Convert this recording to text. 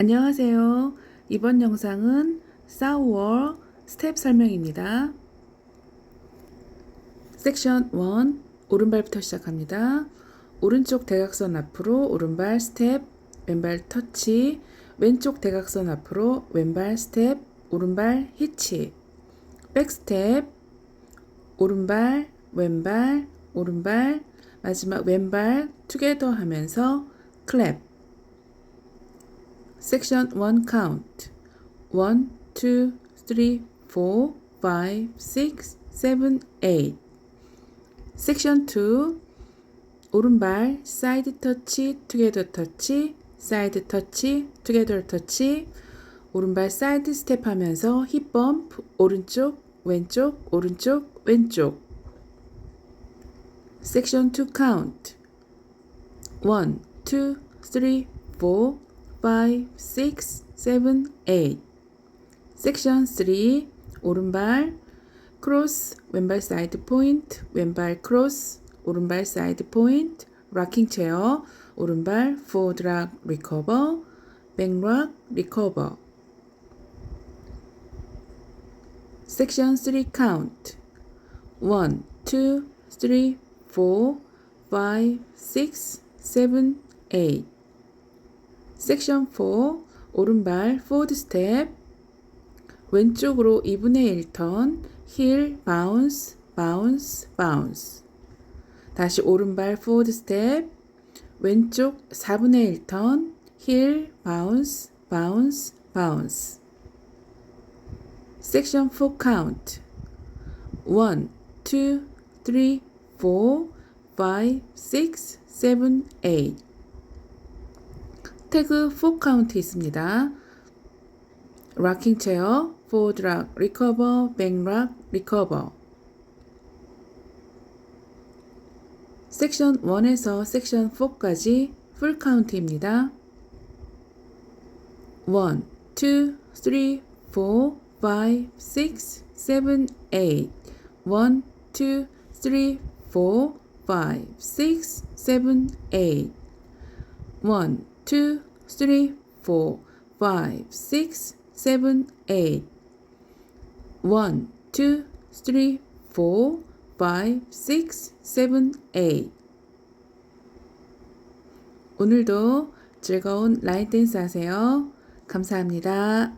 안녕하세요. 이번 영상은 싸우어 스텝 설명입니다. 섹션 1 오른발부터 시작합니다. 오른쪽 대각선 앞으로 오른발 스텝, 왼발 터치, 왼쪽 대각선 앞으로 왼발 스텝, 오른발 히치, 백 스텝, 오른발, 왼발, 오른발, 마지막 왼발 투게더 하면서 클랩 Section 1 count. 1, 2, 3, 4, 5, 6, 7, 8 Section 2 오른발 사이드 터치, 투게더 터치, 사이드 터치, 투게더 터치 오른발 사이드 스텝 하면서 힙 범프 오른쪽, 왼쪽, 오른쪽, 왼쪽. Section 2 count. 1, 2, 3, 4, 5, 6, 7, 8 Section 3 오른발 크로스 왼발 사이드 포인트 왼발 크로스 오른발 사이드 포인트 락킹 체어 오른발 포드 락 리커버 백락 리커버 Section 3 count. 1, 2, 3, 4, 5, 6, 7, 8 섹션 4 오른발 포드 스텝 왼쪽으로 2분의 1턴 힐 바운스 바운스 바운스 다시 오른발 포드 스텝 왼쪽 4분의 1턴 힐 바운스 바운스 바운스 섹션 4 카운트 1 2 3 4 5 6 7 8 태그 4 카운트 있습니다. 락킹 체어, 포드 락, 리커버, 백 락, 리커버. 섹션 1에서 섹션 4까지 풀 카운트입니다. 1, 2, 3, 4, 5, 6, 7, 8. 1, 2, 3, 4, 5, 6, 7, 8. 1, 2, 3, 4, 5, 6, 7, 8. 1, 2, 3, 4, 5, 6, 7, 8. 오늘도 즐거운 라인 댄스 하세요. 감사합니다.